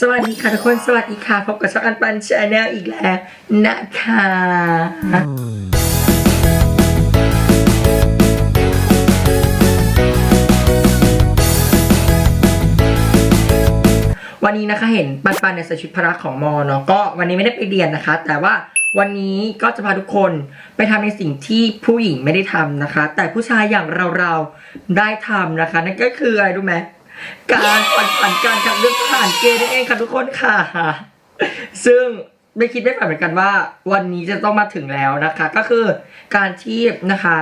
สวัสดีค่ะทุกคน สวัสดีค่ะ พบกับช่องอันปันชาแนลอีกแล้วนะคะวันนี้นะคะเห็นปันปันในใส่ชุดพละของมอเนาะก็วันนี้ไม่ได้ไปเรียนนะคะ แต่ว่าวันนี้ก็จะพาทุกคนไปทำในสิ่งที่ผู้หญิงไม่ได้ทำนะคะ แต่ผู้ชายอย่างเราๆได้ทำนะคะ นั่นก็คืออะไรรู้ไหม การผ่อนผันการขับเรื่องผ่านเกย์นั่นเองค่ะทุกคนค่ะ ซึ่งไม่คิดไม่ฝันเหมือนกันว่า วันนี้จะต้องมาถึงแล้วนะคะ ก็คือการที่นะคะ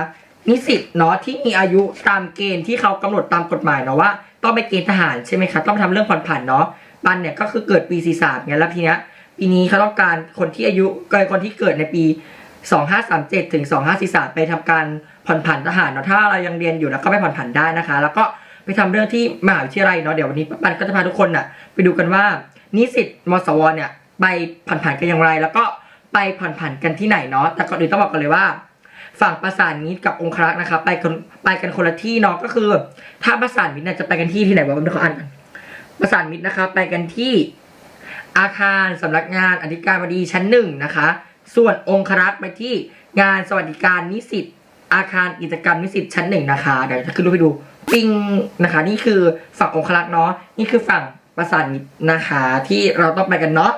นิสิตเนาะที่มีอายุตามเกณฑ์ที่เขากำหนดตามกฎหมายเนาะว่าต้องไปเกณฑ์ทหารใช่ไหมคะต้องทำเรื่องผ่อนผันเนาะปันเนี่ยก็คือเกิดปีสี่สามเนี่ยแล้วทีเนี้ยปีนี้เขาต้องการคนที่อายุเกินคนที่เกิดในปี 2537ถึง2543ไปทำการผ่อนผันทหารเนาะถ้าเรายังเรียนอยู่แล้วก็ไปผ่อนผันได้นะคะ แล้วก็ ไปทำเรื่องที่มหาวิทยาลัยเนาะเดี๋ยววันนี้ปันก็จะพาทุกคนน่ะไปดูกันว่านิสิตมสวเนี่ยไปผ่อนผันกันอย่างไร แล้วก็ไปผ่อนผันกันที่ไหนเนาะแต่ก่อนอื่นต้องบอกกันเลยว่า ฝั่งประสานมิตรกับองครักษ์นะคะไปคนไปกันคนละที่เนาะก็คือ ถ้าประสานมิตรเนี่ยจะไปกันที่ที่ไหนวะผมขออ่านกันประสานมิตรนะคะ ไปกันที่อาคารสำนักงานอธิการบดีชั้นหนึ่งนะคะ ส่วนองครักษ์ไปที่งานสวัสดิการนิสิต อาคารกิจกรรมนิสิตชั้นหนึ่งนะคะเดี๋ยวจะขึ้นรูปไปดูปิ้งนะคะ นี่คือฝั่งองครักษ์เนาะนี่คือฝั่งประสานมิตรนะคะ ที่เราต้องไปกันเนาะ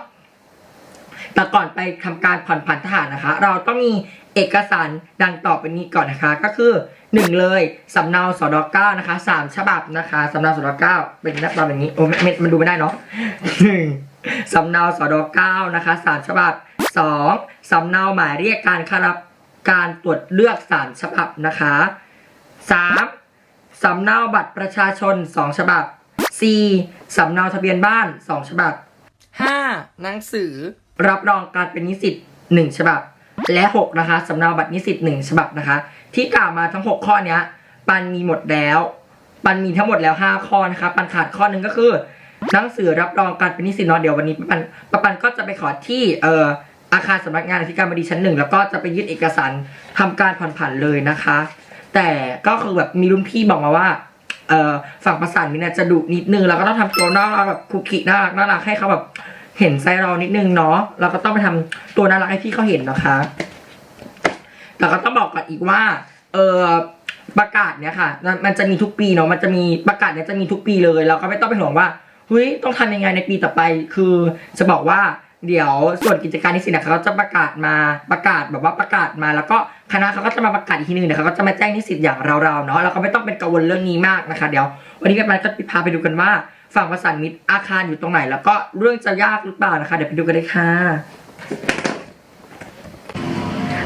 แต่ก่อนไปทำการผ่อนผันทหารนะคะ เราต้องมีเอกสารดังต่อไปนี้ก่อนนะคะ ก็คือหนึ่งเลยสำเนาสดเก้านะคะสามฉบับนะคะสำเนาสดเก้าเป็นหน้าตาแบบนี้โอ้ไม่ม่มันดูไม่ได้เนาะหนึ่งสำเนาสดเก้านะคะสามฉบับสองสำเนาหมายเรียกการเข้ารับ การตรวจเลือกสามฉบับนะคะสามสำเนาบัตรประชาชนสองฉบับสี่สำเนาทะเบียนบ้านสองฉบับห้าหนังสือรับรองการเป็นนิสิตหนึ่งฉบับ และหกนะคะสำเนาบัตรนิสิตหนึ่งฉบับนะคะ ที่กล่าวมาทั้งหกข้อเนี้ยปันมีหมดแล้วปันมีทั้งหมดแล้วห้าข้อนะคะปันขาดข้อหนึ่งก็คือหนังสือรับรองการเป็นนิสิตเนาะเดี๋ยววันนี้ปันปันปันก็จะไปขอที่เอ่อ อาคารสำนักงานอธิการบดีชั้นหนึ่งแล้วก็จะไปยื่นเอกสารทำการผ่อนผันเลยนะคะ แต่ก็คือแบบมีรุ่นพี่บอกมาว่าเอ่อฝั่งประสานมิตรเนี่ยจะดุนิดนึงแล้วก็ต้องทำตัวน่ารักแบบคุกคิน่ารักน่ารักให้เขาแบบเห็นไซเรานิดนึงเนาะเราก็ต้องไปทำตัวน่ารักให้พี่เขาเห็นนะคะแต่ก็ต้องบอกก่อนอีกว่าเออประกาศเนี่ยค่ะ มันจะมีทุกปีเนาะมันจะมีประกาศเนี่ยจะมีทุกปีเลย เราก็ไม่ต้องเป็นห่วงว่าเฮ้ยต้องทำยังไงในปีต่อไป คือจะบอกว่า เดี๋ยวส่วนกิจการนิสิตเนี่ยเขาจะประกาศมาประกาศแบบว่าประกาศมาแล้วก็คณะเขาก็จะมาประกาศอีกทีนึงเดี๋ยวเขาก็จะมาแจ้งนิสิตอย่างเราๆเนาะเราก็ไม่ต้องเป็นกังวลเรื่องนี้มากนะคะ เดี๋ยว วันนี้แม่ปันก็พาไปดูกันว่า ฝั่งประสานมิตรอาคารอยู่ตรงไหน แล้วก็เรื่องจะยากหรือเปล่านะคะ เดี๋ยวไปดูกันเลยค่ะ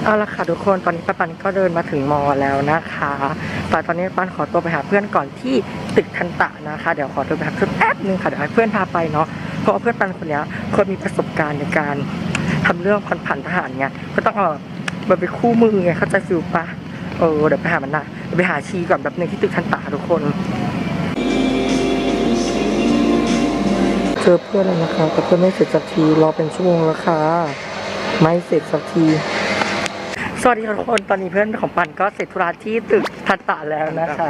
เอาละค่ะทุกคนตอนนี้ป้าปันก็เดินมาถึงมอแล้วนะคะแต่ตอนนี้ปันขอตัวไปหาเพื่อนก่อนที่ตึกทันตะนะคะ เดี๋ยวขอตัวไปหาเพื่อนแป๊บนึงค่ะเดี๋ยวให้เพื่อนพาไปเนาะ เพราะเพื่อนปันคนนี้เคยมีประสบการณ์ในการทำเรื่องผ่อนผันทหารไงก็ต้องเอาแบบไปคู่มือไงเข้าใจฟิลปะเออเดี๋ยวไปหามันนะไปหาชีก่อนแบบนึงที่ตึกทันตาทุกคนเจอเพื่อนแล้วนะคะแต่เพื่อนไม่เสร็จสักทีรอเป็นชั่วโมงแล้วค่ะ ไม่เสร็จสักที สวัสดีค่ะทุกคนตอนนี้เพื่อนของปันก็เสร็จธุระที่ตึกทันตะแล้วนะคะ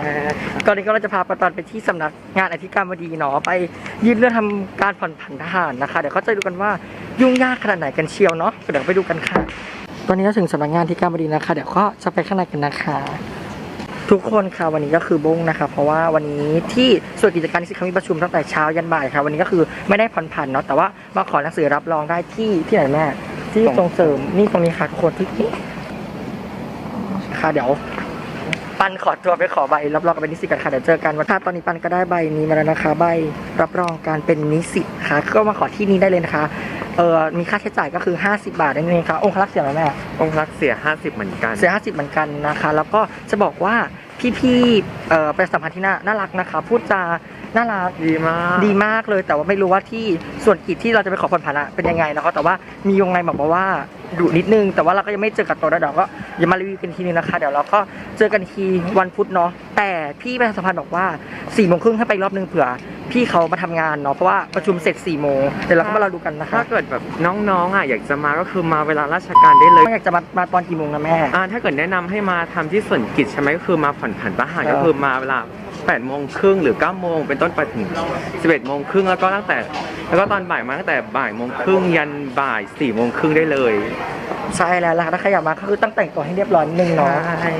ตอนนี้ก็เราจะพาปันปันไปที่สำนักงานอธิการบดีเนาะไปยื่นเรื่องทำการผ่อนผันทหารนะคะ เดี๋ยวก็จะดูกันว่ายุ่งยากขนาดไหนกันเชียวเนาะเดี๋ยวไปดูกันค่ะ ตอนนี้เราถึงสำนักงานอธิการบดีนะคะ เดี๋ยวก็จะไปข้างในกันนะคะ ทุกคนค่ะวันนี้ก็คือบงนะคะ เพราะว่าวันนี้ที่ส่วนกิจการนิสิตเขามีประชุมตั้งแต่เช้ายันบ่ายค่ะ วันนี้ก็คือไม่ได้ผ่อนผันเนาะแต่ว่ามาขอหนังสือรับรองได้ที่ที่ไหนแม่ที่ส่งเสริมนี่ตรงนี้ค่ะทุกคนที่ นี่ค่ะเดี๋ยว ปันขอตัวไปขอใบรับรองการเป็นนิสิตกันค่ะเดี๋ยวเจอกันวันถ้าตอนนี้ปันก็ได้ใบนี้มาแล้วนะคะ ใบรับรองการเป็นนิสิตค่ะ ก็มาขอที่นี้ได้เลยนะคะเออมีค่าใช้จ่ายก็คือ 50 บาทนั่นเองค่ะองค์ลักษ์เสียไหมแม่องค์รักเสีย 50 เหมือนกัน เสียห้าสิบเหมือนกันนะคะ แล้วก็จะบอกว่าพี่ๆเอ่อไปสัมพันธ์ที่น่าน่ารักนะคะ พูดจา น่ารัก ดีมากดีมากเลยแต่ว่าไม่รู้ว่าที่ส่วนกิจที่เราจะไปขอผ่อนผันอะเป็นยังไงนะคะแต่ว่ามียงไงบอกมาว่าดุนิดนึง แต่ว่าเราก็ยังไม่เจอกับตัวนะเดี๋ยวก็อย่ามารีวิวกันทีนึงนะคะ เดี๋ยวเราก็เจอกันทีวันพุธเนาะแต่พี่ประชาสัมพันธ์บอกว่าสี่โมงครึ่งให้ไปอีกรอบนึงเผื่อ พี่เขามาทำงานเนาะเพราะว่าประชุมเสร็จ4ี่โมงเดี๋ยวเราก็มารอดูกันนะคะถ้าเกิดแบบน้องๆอะอยากจะมาก็คือมาเวลาราชการได้เลย อยากจะมามาตอนกี่โมงนะแม่ อ่าถ้าเกิดแนะนำให้มาทำที่ส่วนกิจใช่ไหมก็คือมาผ่อนผันทหารเออก็คือมาเวลา 8โมงครึ่งหรือ9โมงเป็นต้นไปถึง 11โมงครึ่งแล้วก็ตั้งแต่ แล้วก็ตอนบ่ายมาตั้งแต่บ่ายโมงครึ่งยันบ่าย4โมงครึ่งได้เลยใช่แล้วล่ะถ้าใครอยากมาก็คือตั้งแต่งตัวให้เรียบร้อยนิดนึงเนาะใช่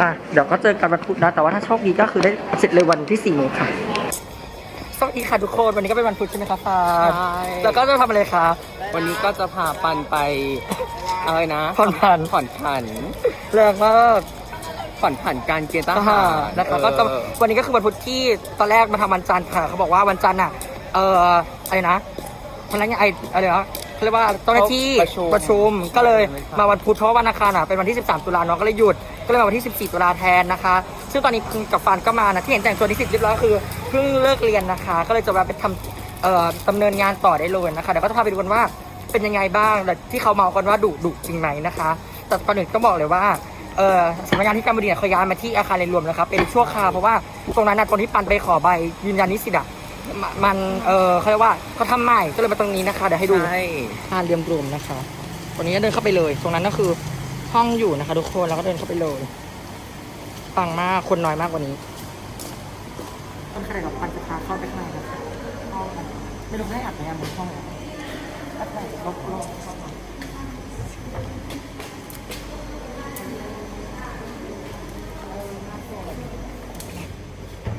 อะเดี๋ยวก็เจอกันวันพุธนะแต่ว่าถ้าโชคดีก็คือได้เสร็จเลยวันที่4ี่โมงค่ะสวัสดีค่ะทุกคนวันนี้ก็เป็นวันพุธใช่ไหมคะฟาดใช่แล้วก็จะทำอะไรคะวันนี้ก็จะพาปันไปอะไรนะผ่อนผันผ่อนผันแรงมาก ผ่อนผันการเกณฑ์ทอ่าหารนะคะก็จะเออ วันนี้ก็คือวันพุธที่ตอนแรกมาทำวันจันทร์ค่ะเขาบอกว่าวันจันทร์อะเอ่ออะไรนะพนักงานไออะไรนะเขาเรียกว่าเจ้าหน้าที่ประชุม ประชุมก็เลยไม่ใช่มาวันพุธเพราะว่าวันอังคารอะเป็นวันที่ 13 ตุลาเนาะก็เลยหยุดก็เลยมาวันที่ 14 ตุลาแทนนะคะ ซึ่งตอนนี้คือกับฟานก็มานะที่เห็นแต่งตัวนิสิตเรียบร้อยก็คือเพิ่งเลิกเรียนนะคะ ก็เลยจะมาไปทำเอ่อดำเนินงานต่อได้เลยนะคะเดี๋ยวก็จะพาไปดูกันว่าเป็นยังไงบ้างแต่ที่เขาเมากันว่าดุดุจริงไหมนะคะ แต่ก่อนอื่นก็บอกเลยว่า เออสำนักงานที่การบดีเนี่ยเขาย้ายมาที่อาคารเรียนรวมนะครับเป็นชั่วคราวเพราะว่าตรงนั้นนะตรงที่ปันไปขอใบยืนยันนิสิตอะมมันเออเขาเรียกว่าเขาทำใหม่ก็เลยมาตรงนี้นะคะเดี๋ยวให้ดูใช่อาคารเรียนรวมนะคะวันนี้เดินเข้าไปเลย ตรงนั้นก็คือห้องอยู่นะคะ ทุกคนแล้วก็เดินเข้าไปเลยปังมากคนน้อยมากกว่านี้ต้นขนาดกับปันจะพาเข้าไปข้างในนะคะห้องไม่รู้ให้อัดไหมอะบนห้องอัดไหนรอบรอบเข้ามา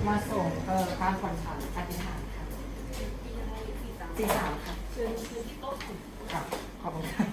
มาส่ง เอ่อการผ่อนผันการเป็นทหารค่ะตีสามค่ะค่ะขอบคุณค่ะ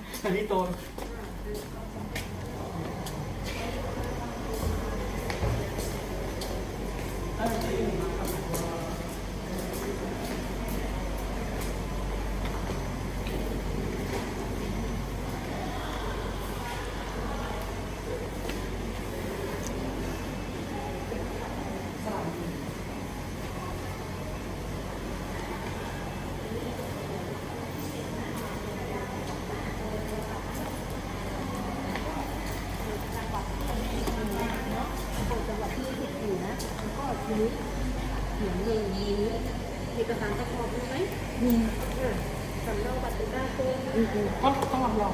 สวัสดีตูนต้องต้องรับรอง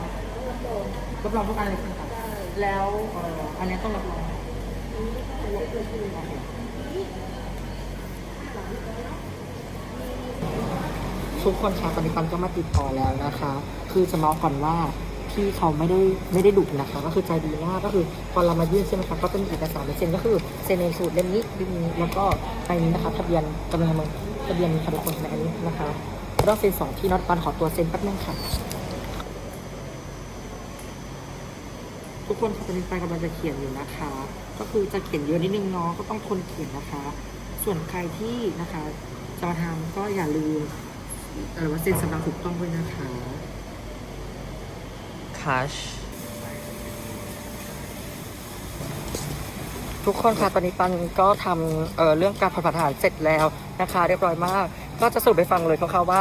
รับรองทุกอันเลยใช่ไหมคะแล้วเอ่ออันนี้ต้องรับรองทุกคนคะตอนนี้ปันก็มาติดต่อแล้วนะคะ คือจะบอกก่อนว่า พี่เขาไม่ได้ไม่ได้ดุนะคะก็คือใจดีมากก็คือพอเรามายื่นใช่ไหมคะก็จะมีเอกสารเซ็นก็คือเซ็นในสูตรเล่มนี้เล่มนี้แล้วก็ไปนี้นะคะทะเบียนกำลังมือทะเบียนมีค่ะทุกคนในอันนี้นะคะต้องเซ็นสองที่น็อตปันขอตัวเซ็นแป๊บนึงค่ะทุกคนค่ะตอนนี้ไปกำลังจะเขียนอยู่นะคะ ก็คือจะเขียนเยอะนิดนึงเนาะก็ต้องทนเขียนนะคะ ส่วนใครที่นะคะจะมาทำก็อย่าลืมเออว่าเซ็นสำเนาถูกต้องด้วยนะคะ คัชทุกคนค่ะตอนนี้ปันก็ทำเอ่อเรื่องการผ่อนผันทหารเสร็จแล้วนะคะ เรียบร้อยมาก ก็จะสรุปไปฟังเลยคร่าวๆว่า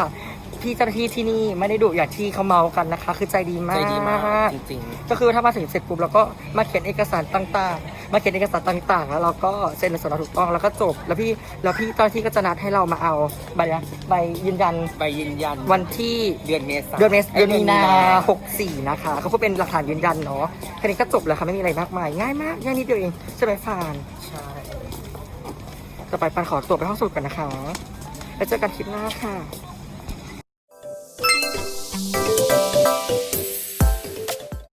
พี่เจ้าหน้าที่ที่นี่ไม่ได้ดุอย่างที่เขาเมากันนะคะ คือใจดีมากใจดีมากจริงก็คือถ้ามาถึงเสร็จปุ๊บเราก็มาเขียนเอกสารต่างๆ มาเขียนเอกสารต่างๆ แล้วเราก็เซ็นในส่วนเราถูกต้องแล้วก็จบ แล้วพี่แล้วพี่เจ้าหน้าที่ก็จะนัดให้เรามาเอาใบนะใบยืนยันๆใบยืนยันวันที่เดือนเมษาเดือนเมษเดือนมีนาหก64นะคะเขาพูดเป็นหลักฐานยืนยันเนาะแค่นี้ก็จบแล้วค่ะไม่มีอะไรมากมายง่ายมากง่ายนิดเดียวเองใช่ไหมฟานใช่ต่อไปปันขอตัวไปห้องสมุดกันนะคะแล้วเจอกันคลิปหน้าค่ะ